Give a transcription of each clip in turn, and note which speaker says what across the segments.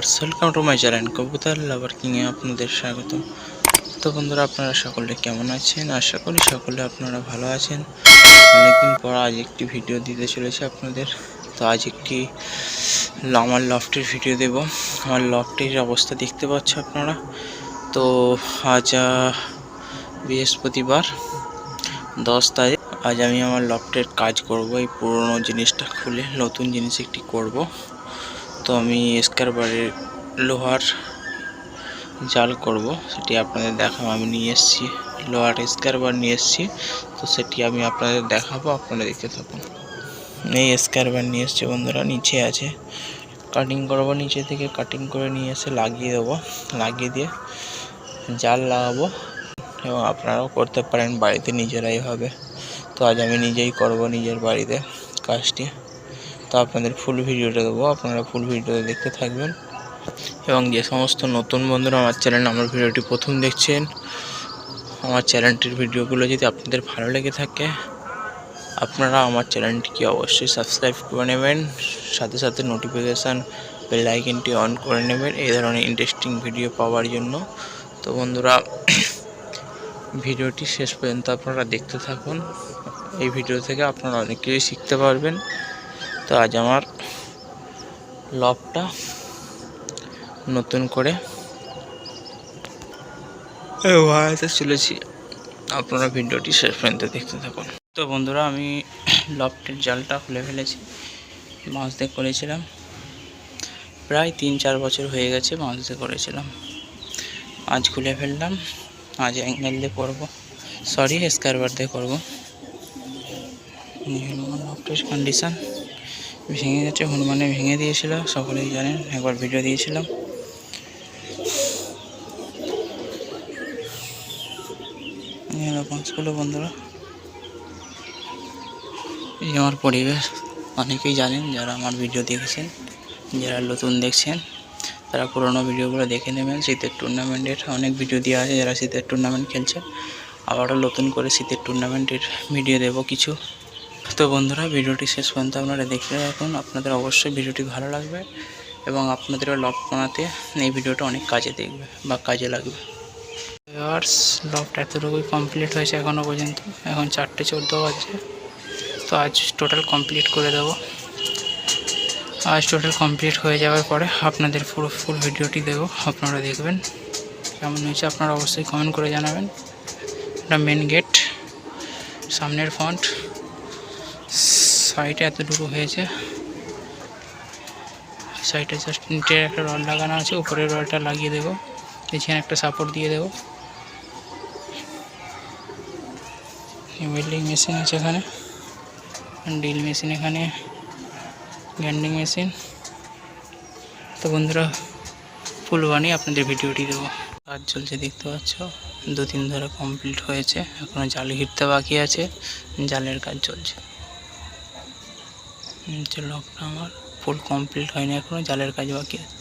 Speaker 1: Viewers welcome to my channel কবুতর lover কিংয়ে আপনাদের স্বাগত তো বন্ধুরা আপনারা সকলে কেমন আছেন আশা করি সকলে আপনারা ভালো আছেন অনেকদিন পর আজ একটি ভিডিও দিতে চলেছে আপনাদের তো আজ একটি আমার লফটের ভিডিও দেব আমার লফটের অবস্থা দেখতে পাচ্ছ আপনারা তো আজ বৃহস্পতিবার দশ তারিখ আজ আমি আমার লফটের কাজ করব এই পুরনো জিনিসটা খুলে নতুন জিনিস একটি করব তো আমি স্কারবারের লোহার জাল করব, সেটি আপনাদের দেখাবো। আমি নিয়ে এসেছি, লোহার স্কারবার নিয়ে এসেছি, তো সেটি আমি আপনাদের দেখাবো, আপনারা দেখতে থাকুন। এই স্কারবার নিয়ে এসেছি বন্ধুরা, নিচে আছে। কাটিং করব, নিচে থেকে কাটিং করে নিয়ে এসে লাগিয়ে দেবো, লাগিয়ে দিয়ে জাল লাগাবো, এবং আপনারাও করতে পারেন, বাড়িতে নিজেরাই হবে। তো আজ আমি নিজেই করব নিজের বাড়িতে কাজটি। তো আপনাদের ফুল ভিডিওটা দেবো। আপনারা ফুল ভিডিওটা দেখতে থাকবেন। এবং যে সমস্ত নতুন বন্ধুরা আমার চ্যানেল আমার ভিডিওটি প্রথম দেখছেন, আমার চ্যানেলটির ভিডিওগুলো যদি আপনাদের ভালো লেগে থাকে, আপনারা আমার চ্যানেলটিকে অবশ্যই সাবস্ক্রাইব করে নেবেন। সাথে সাথে নোটিফিকেশান বেল আইকনটি অন করে নেবেন এই ধরনের ইন্টারেস্টিং ভিডিও পাওয়ার জন্য। তো বন্ধুরা, ভিডিওটি শেষ পর্যন্ত আপনারা দেখতে থাকুন। এই ভিডিও থেকে আপনারা অনেক কিছুই শিখতে পারবেন। তো আজ আমার লবটা নতুন করে বাড়াতে চলেছি আপনারা ভিডিওটি শেষ পর্যন্ত দেখতে থাকুন। তো বন্ধুরা আমি লফটের জালটা খুলে ফেলেছি। মাছ দিয়ে করেছিলাম। প্রায় তিন চার বছর হয়ে গেছে মাছ দিয়ে করেছিলাম। আজ খুলে ফেললাম। আজ অ্যাঙ্গেল দিয়ে করব। সরি স্কারবার দিয়ে করব। লফটের কন্ডিশান ভেঙে গেছে, হনুমানে ভেঙে দিয়েছিল, সকলেই জানেন, একবার ভিডিও দিয়েছিলাম। মাছগুলো বন্ধুরা। এই আমার পরিবেশ, অনেকেই জানেন, যারা আমার ভিডিও দেখেছেন, যারা নতুন দেখছেন, তারা পুরোনো ভিডিওগুলো দেখে নেবেন। শীতের টুর্নামেন্টের অনেক ভিডিও দেওয়া আছে, যারা শীতের টুর্নামেন্ট খেলছে আবারও নতুন করে শীতের টুর্নামেন্টের ভিডিও দেবো কিছু। তো বন্ধুরা, ভিডিওটি শেষ পর্যন্ত আপনারা দেখতে রাখুন। আপনাদের অবশ্যই ভিডিওটি ভালো লাগবে এবং আপনাদেরও লক বানাতে এই ভিডিওটা অনেক কাজে দেখবে বা কাজে লাগবে। ভিউয়ার্স লকটা এতটুকুই কমপ্লিট হয়েছে এখনও পর্যন্ত। এখন চারটে চোদ্দ বাজছে। তো আজ টোটাল কমপ্লিট করে দেবো। আজ টোটাল কমপ্লিট হয়ে যাওয়ার পরে আপনাদের পুরো ফুল ভিডিওটি দেবো। আপনারা দেখবেন কেমন হয়েছে। আপনারা অবশ্যই কমেন্ট করে জানাবেন। এটা মেন গেট সামনের ফন্ট সাইডে এতটুকু হয়েছে। সাইডে জাস্ট নিচের একটা রড লাগানো আছে, উপরের রডটা লাগিয়ে দেবো। এখানে একটা সাপোর্ট দিয়ে দেবো। ওয়েল্ডিং মেশিন আছে এখানে ড্রিল মেশিন এখানে গ্যান্ডিং মেশিন তো বন্ধুরা ফুল বানিয়ে আপনাদের ভিডিওটি দেবো। কাজ চলছে, দেখতে পাচ্ছ? দু তিন ধরে কমপ্লিট হয়েছে এখনও জাল ঘিরতে বাকি আছে, জালের কাজ চলছে। যে লকটা আমার ফুল কমপ্লিট হয়নি এখনও জালের কাজ বাকি আছে।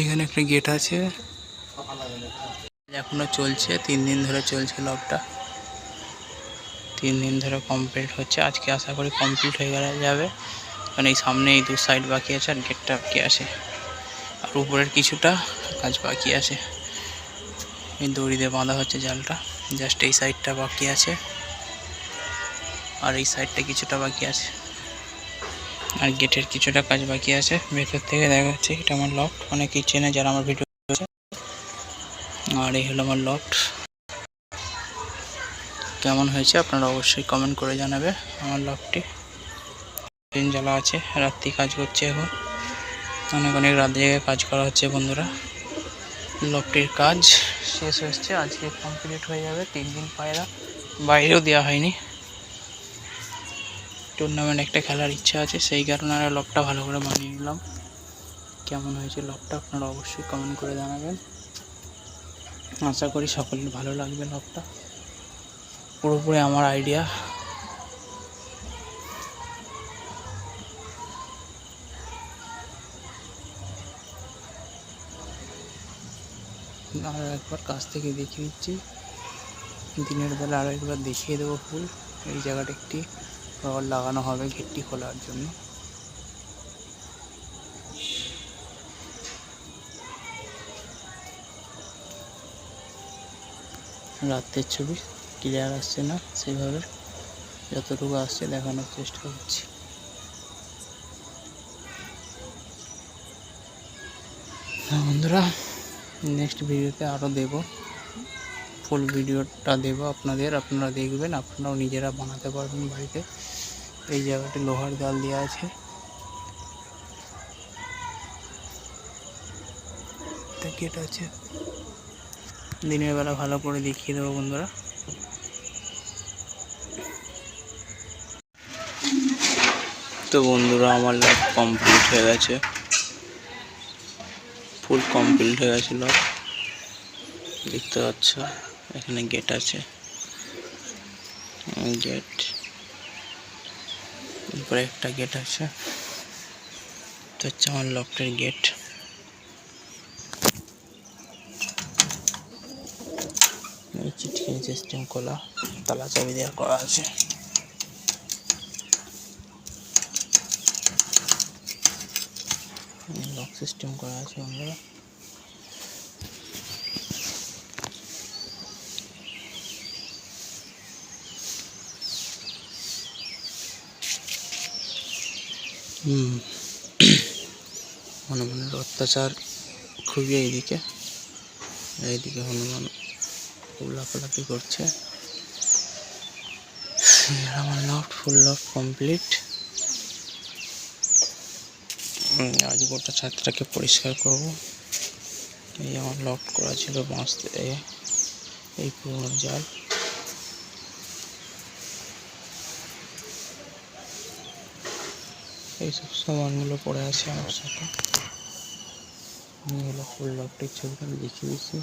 Speaker 1: এখানে একটা গেট আছে। এখনও চলছে, তিন দিন ধরে চলছে লবটা তিন দিন ধরে কমপ্লিট হচ্ছে। আজকে আশা করি কমপ্লিট হয়ে গেলে যাবে। কারণ এই সামনে এই দু সাইড বাকি আছে আর গেটটা বাকি আছে। আর উপরের কিছুটা কাজ বাকি আছে। এই দড়ি দিয়ে বাঁধা হচ্ছে জালটা। জাস্ট এই সাইডটা বাকি আছে। আর এই সাইডটা কিছুটা বাকি আছে। আর গেটের কিছুটা কাজ বাকি আছে। ভেতর থেকে দেখা যাচ্ছে এটা আমার লফট অনেকেই চেনে যারা আমার ভিডিও আর এই হলো আমার লফট কেমন হয়েছে আপনারা অবশ্যই কমেন্ট করে জানাবে আমার লফটটি ট্রেন জ্বালা আছে, রাত্রি কাজ করছে এখন। অনেক অনেক রাত জায়গায় কাজ করা হচ্ছে বন্ধুরা। লফটির কাজ শেষ হচ্ছে আজকে কমপ্লিট হয়ে যাবে। তিন দিন পায়রা। বাইরেও দেওয়া হয়নি। টুর্নামেন্ট একটা খেলার ইচ্ছা আছে, সেই কারণে আর লকটা ভালো করে বানিয়ে নিলাম। কেমন হয়েছে লকটা আপনারা অবশ্যই কমেন্ট করে জানাবেন। আশা করি সকলের ভালো লাগবে লকটা। পুরোপুরি আমার আইডিয়া আরও একবার কাছ থেকে দেখিয়ে দিচ্ছি। দিনের বেলা আরও একবার দেখিয়ে দেবো ফুল। এই জায়গাটা একটি রড লাগানো হবে গেটটি খোলার জন্য। রাতের ছবি ক্লিয়ার আসছে না সেইভাবে যতটুকু আসছে দেখানোর চেষ্টা করছি। বন্ধুরা নেক্সট ভিডিওতে আরও দেব। ফুল ভিডিওটা দেব আপনাদের। আপনারা দেখবেন, আপনারাও নিজেরা বানাতে পারবেন বাড়িতে। এই জায়গাটি লোহার জাল দেওয়া আছে। গেট আছে। দিনের বেলা ভালো করে দেখিয়ে দেবো বন্ধুরা। তো বন্ধুরা, আমার লাভ কমপ্লিট হয়ে গেছে। ফুল কমপ্লিট হয়ে গেছিল দেখতে পাচ্ছ? এখানে গেট আছে। গেট উপরে একটা গেট আছে। তো হচ্ছে আমার লকটের গেট সিস্টেম খোলা, তালা চাবি দেওয়া করা আছে। লক সিস্টেম করা আছে আমরা হনুমানের অত্যাচার খুবই এইদিকে। এইদিকে হনুমান লাফালাফি করছে। আমার লফট, ফুল লফট কমপ্লিট। আজ গোটা ছাদটাকে পরিষ্কার করব। এই আমার লফট করা ছিল দিয়ে, এই পুরোনো জাল। এইসব সামানগুলো পড়ে আছে আমার সাথে। আমি হলো ফুল লকটির ছবিটা, আমি দেখিয়ে দিচ্ছি।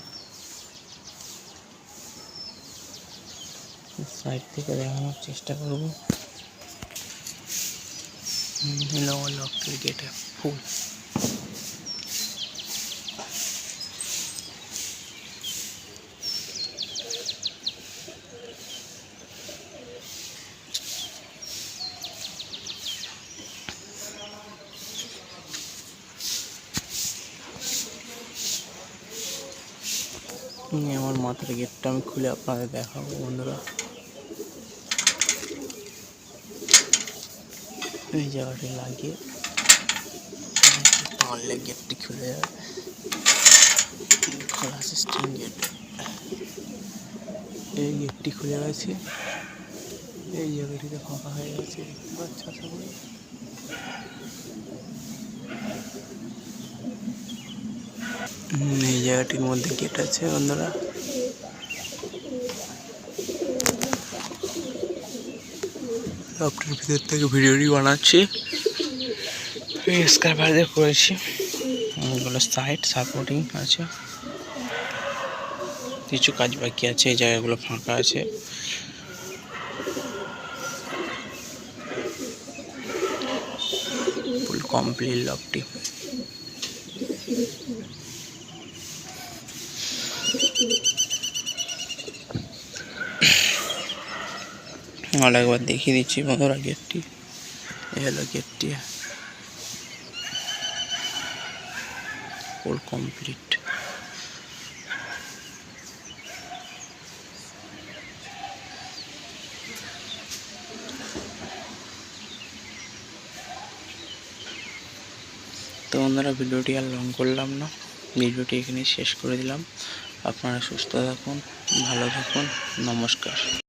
Speaker 1: সাইড থেকে দেখানোর চেষ্টা করব। হলো লকটির গেটে ফুল নিয়ে আমার মাথার গেটটা আমি খুলে আপনাদের দেখাবো, বন্ধুরা। এই জায়গাটি লাগিয়ে টানলে গেটটি খুলে যাবে খোলা সিস্টেম গেট এই গেটটি খুলে গেছে। এই জায়গাটিতে ফাঁকা হয়ে গেছে। পাচ্ছ আশা করি এই জায়গাটির মধ্যে গেট আছে, বন্ধুরা। লকটার ভিতর থেকে ভিডিওটি বানাচ্ছি। স্কার দিয়ে করেছি। এগুলো সাইড সাপোর্টিং আছে। কিছু কাজ বাকি আছে, এই জায়গাগুলো ফাঁকা আছে। ফুল কমপ্লিট লকটি আর একবার দেখিয়ে দিচ্ছি বন্ধুরা গেটটি। এ হলো গেটটি। ফুল কমপ্লিট তো বন্ধুরা ভিডিওটি আর লং করলাম না। ভিডিওটি এখানে শেষ করে দিলাম। আপনারা সুস্থ থাকুন, ভালো থাকুন। নমস্কার।